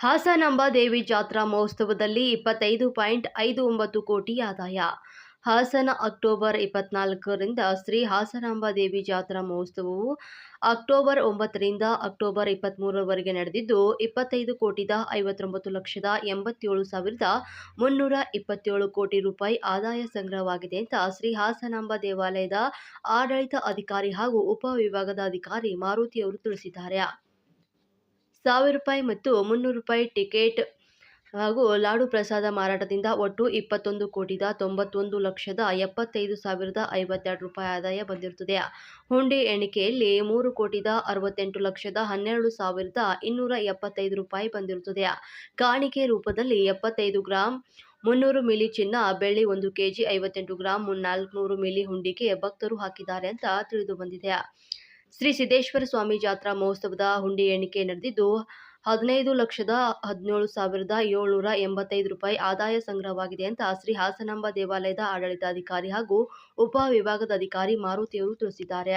ಹಾಸನಾಂಬ ದೇವಿ ಜಾತ್ರಾ ಮಹೋತ್ಸವದಲ್ಲಿ ಇಪ್ಪತ್ತೈದು ಪಾಯಿಂಟ್ ಐದು ಒಂಬತ್ತು ಕೋಟಿ ಆದಾಯ. ಹಾಸನ ಅಕ್ಟೋಬರ್ ಇಪ್ಪತ್ನಾಲ್ಕರಿಂದ ಶ್ರೀ ಹಾಸನಾಂಬ ದೇವಿ ಜಾತ್ರಾ ಮಹೋತ್ಸವವು ಅಕ್ಟೋಬರ್ ಒಂಬತ್ತರಿಂದ ಅಕ್ಟೋಬರ್ ಇಪ್ಪತ್ತ್ಮೂರರವರೆಗೆ ನಡೆದಿದ್ದು, ಇಪ್ಪತ್ತೈದು ಕೋಟಿದ ಐವತ್ತೊಂಬತ್ತು ಲಕ್ಷದ ಎಂಬತ್ತೇಳು ಸಾವಿರದ ಮುನ್ನೂರ ಇಪ್ಪತ್ತೇಳು ಕೋಟಿ ರೂಪಾಯಿ ಆದಾಯ ಸಂಗ್ರಹವಾಗಿದೆ ಅಂತ ಶ್ರೀ ಹಾಸನಾಂಬ ದೇವಾಲಯದ ಆಡಳಿತ ಅಧಿಕಾರಿ ಹಾಗೂ ಉಪವಿಭಾಗದ ಅಧಿಕಾರಿ ಮಾರುತಿ ಅವರು ತಿಳಿಸಿದ್ದಾರೆ. ಸಾವಿರ ರೂಪಾಯಿ ಮತ್ತು ಮುನ್ನೂರು ರೂಪಾಯಿ ಟಿಕೆಟ್ ಹಾಗೂ ಲಾಡು ಪ್ರಸಾದ ಮಾರಾಟದಿಂದ ಒಟ್ಟು ಇಪ್ಪತ್ತೊಂದು ಕೋಟಿದ ತೊಂಬತ್ತೊಂದು ಲಕ್ಷದ ಎಪ್ಪತ್ತೈದು ಸಾವಿರದ ಐವತ್ತೆರಡು ರೂಪಾಯಿ ಆದಾಯ ಬಂದಿರುತ್ತದೆ. ಹುಂಡಿ ಎಣಿಕೆಯಲ್ಲಿ ಮೂರು ಕೋಟಿದ ಅರವತ್ತೆಂಟು ಲಕ್ಷದ ಹನ್ನೆರಡು ಸಾವಿರದ ಇನ್ನೂರ ಎಪ್ಪತ್ತೈದು ರೂಪಾಯಿ ಬಂದಿರುತ್ತದೆ. ಕಾಣಿಕೆ ರೂಪದಲ್ಲಿ ಎಪ್ಪತ್ತೈದು ಗ್ರಾಂ ಮುನ್ನೂರು ಮಿಲಿ ಚಿನ್ನ, ಬೆಳ್ಳಿ ಒಂದು ಕೆಜಿ ಐವತ್ತೆಂಟು ಗ್ರಾಂ ನಾಲ್ಕುನೂರು ಮಿಲಿ ಹುಂಡಿಗೆ ಭಕ್ತರು ಹಾಕಿದ್ದಾರೆ ಅಂತ ತಿಳಿದು ಬಂದಿದೆ. ಶ್ರೀ ಸಿದ್ದೇಶ್ವರ ಸ್ವಾಮಿ ಜಾತ್ರಾ ಮಹೋತ್ಸವದ ಹುಂಡಿ ಎಣಿಕೆ ನಡೆದಿದ್ದು, ಹದಿನೈದು ಲಕ್ಷದ ಹದಿನೇಳು ಸಾವಿರದ ಏಳ್ನೂರ ಎಂಬತ್ತೈದು ರೂಪಾಯಿ ಆದಾಯ ಸಂಗ್ರಹವಾಗಿದೆ ಅಂತ ಶ್ರೀ ಹಾಸನಾಂಬ ದೇವಾಲಯದ ಆಡಳಿತಾಧಿಕಾರಿ ಹಾಗೂ ಉಪ ವಿಭಾಗದ ಅಧಿಕಾರಿ ಮಾರುತಿಯವರು ತಿಳಿಸಿದ್ದಾರೆ.